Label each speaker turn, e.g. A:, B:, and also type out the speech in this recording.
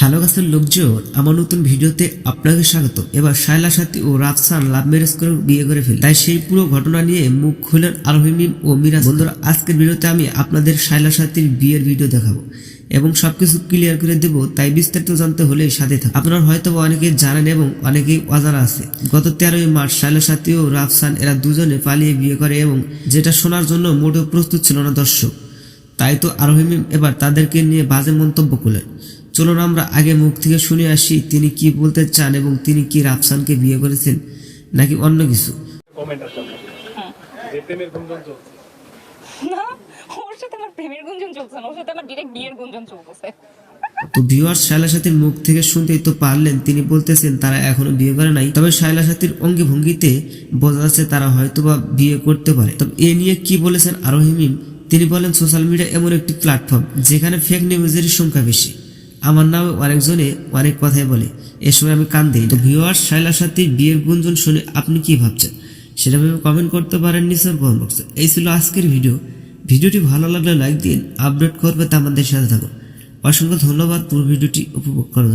A: Hello গাছের লোকজন, আমার নতুন ভিডিওতে আপনাকে স্বাগত। এবার শায়লা সাথী ও রাফসান লাভ ম্যারেজ করে বিয়ে করে ফেলে। তাই সেই পুরো ঘটনা নিয়ে মুখ খুলেন আরোহী মিম ও মিরাজ বন্ধুরা, আজকের ভিডিওতে আমি আপনাদের শায়লা সাথীর বিয়ের ভিডিও দেখাবো এবং সবকিছু ক্লিয়ার করে দেব, তাই বিস্তারিত জানতে হলে সাথে থাকুন। আপনারা হয়তো অনেকে জানেন এবং অনেকেই অজানা আছে। গত তেরোই মার্চ শায়লা সাথী ও রাফসান এরা দুজনে পালিয়ে বিয়ে করে এবং যেটা শোনার জন্য মোটেও প্রস্তুত ছিল না দর্শক। তাই তো আরোহিমিম এবার তাদেরকে নিয়ে বাজে মন্তব্য করলেন। চলুন আমরা আগে মুখ থেকে শুনে আসি তিনি কি বলতে চান এবং তিনি কি রাফসানকে বিয়ে করেছেন নাকি অন্য কিছু?
B: কমেন্ট আছে আপনার। যে প্রেমের গুঞ্জন চলছে।
C: না ওর সাথে আমার প্রেমের গুঞ্জন চলছে না ওর সাথে আমার ডিরেক্ট বিয়ের গুঞ্জন চলতেছে।
A: তো ভিউয়ার্স শায়লা সাথীর মুখ থেকে শুনতেই তো পারলেন তিনি বলতেছেন তারা এখনও বিয়ে করে নাই তবে শায়লা সাথীর অঙ্গি ভঙ্গিতে বোঝা যাচ্ছে তারা হয়তোবা বিয়ে করতে পারে। তবে এ নিয়ে কি বলেছেন আরোহিমিম তিনি বলেন সোশ্যাল মিডিয়া এমন একটি প্ল্যাটফর্ম যেখানে ফেক নিউজের সংখ্যা বেশি। আমার নামে অনেকজনে অনেক কথাই বলে। এ সময় আমি কান দিই। তো ভিউয়ার্স শায়লা সাথে বিয়ের গুঞ্জন শুনে আপনি কি ভাবছেন? সেটা ভেবে কমেন্ট করতে পারেন নিচের কমেন্ট বক্সে এই ছিল আজকের ভিডিও ভিডিওটি ভালো লাগলে লাইক দিন আপডেট করবে তা আমাদের সাথে থাকুন। অসংখ্য ধন্যবাদ, পুরো ভিডিওটি উপভোগ করার